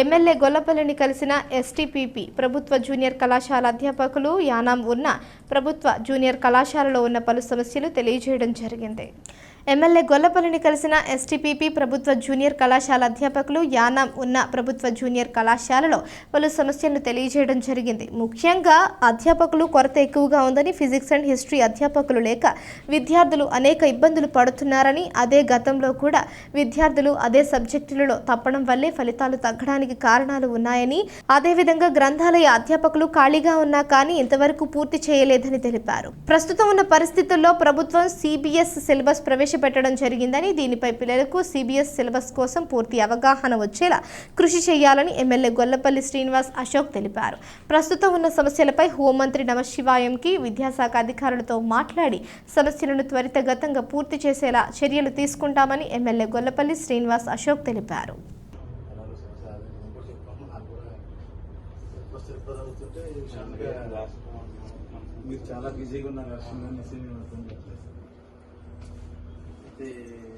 MLA గొల్లపల్లిని కలిసిన STPP ప్రభుత్వ junior కళాశాల అధ్యాపకులు యానాం ఉన్న ప్రభుత్వ జూనియర్ కళాశాలలో ఉన్న పలు సమస్యలు తెలియజేయడం జరిగింది. ఎమ్మెల్యే గొల్లపల్లిని కలిసిన ఎస్టీపీపీ ప్రభుత్వ జూనియర్ కళాశాల అధ్యాపకులు యానాం ఉన్న ప్రభుత్వ జూనియర్ కళాశాలలో పలు సమస్యలను తెలియజేయడం జరిగింది. ముఖ్యంగా అధ్యాపకులు కొరత ఎక్కువగా ఉందని ఫిజిక్స్ అండ్ హిస్టరీ అధ్యాపకులు లేక విద్యార్థులు అనేక ఇబ్బందులు పడుతున్నారని అదే గతంలో కూడా విద్యార్థులు అదే సబ్జెక్టులలో తప్పడం వల్లే ఫలితాలు తగ్గడానికి కారణాలు ఉన్నాయని అదేవిధంగా గ్రంథాలయ అధ్యాపకులు ఖాళీగా ఉన్నా కానీ ఇంతవరకు పూర్తి చేయలేదని తెలిపారు. ప్రస్తుతం ఉన్న పరిస్థితుల్లో ప్రభుత్వం సిబిఎస్ సిలబస్ ప్రవేశపెట్టడం జరిగిందని దీనిపై పిల్లలకు సిబిఎస్ సిలబస్ కోసం పూర్తి అవగాహన వచ్చేలా కృషి చేయాలని ఎమ్మెల్యే గొల్లపల్లి శ్రీనివాస్ అశోక్ తెలిపారు. ప్రస్తుతం ఉన్న సమస్యలపై హోంమంత్రి నమశివాయంకి విద్యాశాఖ అధికారులతో మాట్లాడి సమస్యలను త్వరితగతంగా పూర్తి చేసేలా చర్యలు తీసుకుంటామని ఎమ్మెల్యే గొల్లపల్లి శ్రీనివాస్ అశోక్ తెలిపారు. మీరు చాలా బిజీగా ఉన్నారు de